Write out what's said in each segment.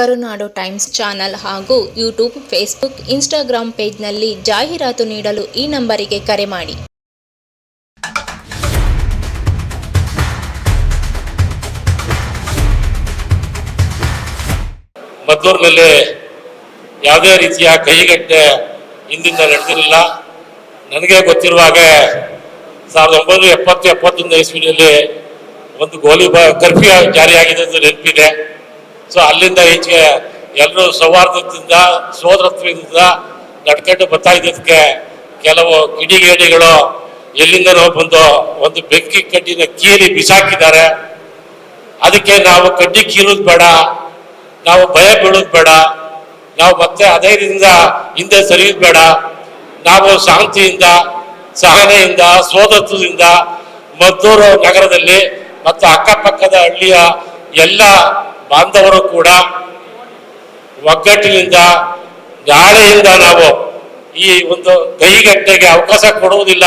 ಕರುನಾಡು times channel ಹಾಗೂ YouTube, Facebook Instagram ಪೇಜ್ನಲ್ಲಿ ಜಾಹೀರಾತು ನೀಡಲು ಈ ನಂಬರಿಗೆ ಕರೆ ಮಾಡಿ. ಮದ್ದೂರಿನಲ್ಲಿ ಯಾವುದೇ ರೀತಿಯ ಕೈಗಟ್ಟೆ ಹಿಂದಿಂದ ನಡೆದಿರಲಿಲ್ಲ. ನನಗೆ ಗೊತ್ತಿರುವ ಹಾಗೆ ಸಾವಿರದ ಒಂಬೈನೂರ ಎಪ್ಪತ್ತು ಎಪ್ಪತ್ತೊಂದು ಇಸ್ವಿನಲ್ಲಿ ಒಂದು ಗೋಲಿ ಕರ್ಫ್ಯೂ ಜಾರಿಯಾಗಿದೆ ಅಂತ ನೆನಪಿದೆ. ಸೊ ಅಲ್ಲಿಂದ ಈಚೆಗೆ ಎಲ್ಲರೂ ಸೌಹಾರ್ದದಿಂದ, ಸೋದರತ್ವದಿಂದ ನಡ್ಕೊಂಡು ಬರ್ತಾ ಇದ್ದದಕ್ಕೆ ಕೆಲವು ಕಿಡಿಗೇಡಿಗಳು ಎಲ್ಲಿಂದನೋ ಬಂದು ಒಂದು ಬೆಂಕಿ ಕಡ್ಡಿನ ಕೀಲಿ ಬಿಸಾಕಿದ್ದಾರೆ. ಅದಕ್ಕೆ ನಾವು ಕಡ್ಡಿ ಕೀರೋದು ಬೇಡ, ನಾವು ಭಯ ಬೀಳೋದು ಬೇಡ, ನಾವು ಮತ್ತೆ ಅದೇ ರೀತಿಯಿಂದ ಹಿಂದೆ ಸರಿಯೋದು ಬೇಡ. ನಾವು ಶಾಂತಿಯಿಂದ, ಸಹನೆಯಿಂದ ಸೋದತ್ವದಿಂದ ಮದ್ದೂರು ನಗರದಲ್ಲಿ ಮತ್ತು ಅಕ್ಕಪಕ್ಕದ ಹಳ್ಳಿಯ ಎಲ್ಲ ಬಾಂಧವರು ಕೂಡ ಒಗ್ಗಟ್ಟಿನಿಂದ, ಗಾಳೆಯಿಂದ ನಾವು ಈ ಒಂದು ಕೈಗಟ್ಟೆಗೆ ಅವಕಾಶ ಕೊಡುವುದಿಲ್ಲ.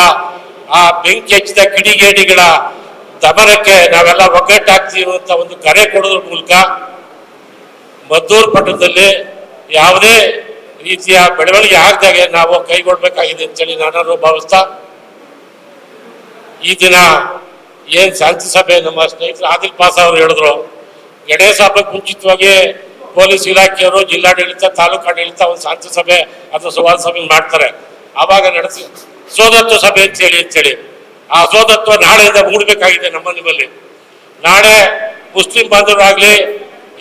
ಆ ಬೆಂಕಿ ಹಚ್ಚಿದ ಕಿಡಿಗೇಡಿಗಳ ದಮನಕ್ಕೆ ನಾವೆಲ್ಲ ಒಗ್ಗಟ್ಟಾಗ್ತಿರುವಂತ ಒಂದು ಕರೆ ಕೊಡೋದ್ರ ಮೂಲಕ ಮದ್ದೂರು ಪಟ್ಟಣದಲ್ಲಿ ಯಾವುದೇ ರೀತಿಯ ಬೆಳವಣಿಗೆ ಆಗ್ದಾಗೆ ನಾವು ಕೈಗೊಳ್ಬೇಕಾಗಿದೆ ಅಂತೇಳಿ ನಾನು ಭಾವಿಸ್ತಾ ಈ ದಿನ ಏನ್ ಶಾಂತಿ ಸಭೆ ನಮ್ಮ ಸ್ನೇಹಿತರು ಆದಿಲ್ ಪಾಸ್ ಅವರು ಹೇಳಿದ್ರು. ಗಣೇಶ ಹಬ್ಬಕ್ಕೆ ಮುಂಚಿತವಾಗಿ ಪೊಲೀಸ್ ಇಲಾಖೆಯವರು, ಜಿಲ್ಲಾಡಳಿತ, ತಾಲೂಕು ಆಡಳಿತ, ಒಂದು ಶಾಂತಿ ಸಭೆ ಅಥವಾ ಸುವಾದ ಸಭೆ ಮಾಡ್ತಾರೆ. ಆವಾಗ ನಡೆಸಿ ಸೋದತ್ವ ಸಭೆ ಅಂತೇಳಿ ಅಂತೇಳಿ. ಆ ಸೋದತ್ವ ನಾಳೆಯಿಂದ ಮೂಡಬೇಕಾಗಿದೆ ನಮ್ಮ ನಿಮ್ಮಲ್ಲಿ. ನಾಳೆ ಮುಸ್ಲಿಂ ಬಾಂಧವರಾಗಲಿ,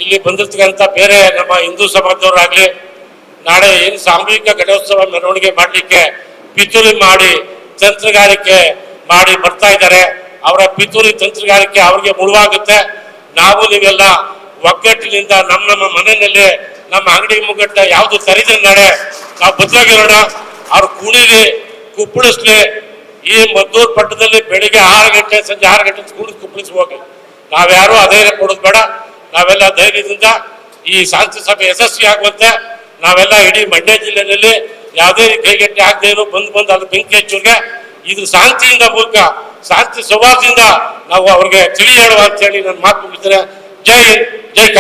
ಇಲ್ಲಿ ಬಂದಿರ್ತಕ್ಕಂಥ ಬೇರೆ ನಮ್ಮ ಹಿಂದೂ ಸಮಾಜದವರಾಗಲಿ, ನಾಳೆ ಏನು ಸಾಮೂಹಿಕ ಗಣೇಶೋತ್ಸವ ಮೆರವಣಿಗೆ ಮಾಡಲಿಕ್ಕೆ ಪಿತೂರಿ ಮಾಡಿ, ತಂತ್ರಗಾರಿಕೆ ಮಾಡಿ ಬರ್ತಾ ಇದ್ದಾರೆ. ಅವರ ಪಿತೂರಿ ತಂತ್ರಗಾರಿಕೆ ಅವರಿಗೆ ಮುಳುವಾಗುತ್ತೆ. ನಾವು ನೀವೆಲ್ಲ ಒಗ್ಗಟ್ಟಿನಿಂದ ನಮ್ಮ ನಮ್ಮ ಮನೆಯಲ್ಲಿ ನಮ್ಮ ಅಂಗಡಿ ಮುಗ್ಗಟ್ಟ ಯಾವುದು ಸರಿದ್ರೆ ನಡೆ. ನಾವು ಬದಲಾಗಿರೋಣ. ಅವ್ರು ಕುಣಿಲಿ ಕುಪ್ಪಳಿಸ್ಲಿ. ಈ ಮದ್ದೂರು ಪಟ್ಟದಲ್ಲಿ ಬೆಳಿಗ್ಗೆ ಆರು ಗಂಟೆ, ಸಂಜೆ ಆರು ಗಂಟೆ ಕುಣಿದು ಕುಪ್ಪಳಿಸಿ ಹೋಗಿ ನಾವ್ಯಾರು ಅಧೈರ್ಯ ಕೊಡೋದು ಬೇಡ. ನಾವೆಲ್ಲ ಧೈರ್ಯದಿಂದ ಈ ಶಾಂತಿ ಸಭೆ ಯಶಸ್ವಿ ಆಗುವಂತೆ ನಾವೆಲ್ಲ ಇಡೀ ಮಂಡ್ಯ ಜಿಲ್ಲೆಯಲ್ಲಿ ಯಾವುದೇ ಕೈಗೆಟ್ಟಿ ಆಗದೆ ಇರೋ ಬಂದು ಬಂದು ಅಲ್ಲಿ ಬೆಂಕಿ ಹಚ್ಚೋರ್ಗೆ ಇದು ಶಾಂತಿಯಿಂದ ಮೂಲಕ ಶಾಂತಿ ಸ್ವಭಾವದಿಂದ ನಾವು ಅವ್ರಿಗೆ ಅಂತ ಹೇಳಿ ನನ್ನ ಮಾತು ಮುಗಿದ್ರೆ ಜೈ ಜೈ ಕರ್ನಾಟಕ.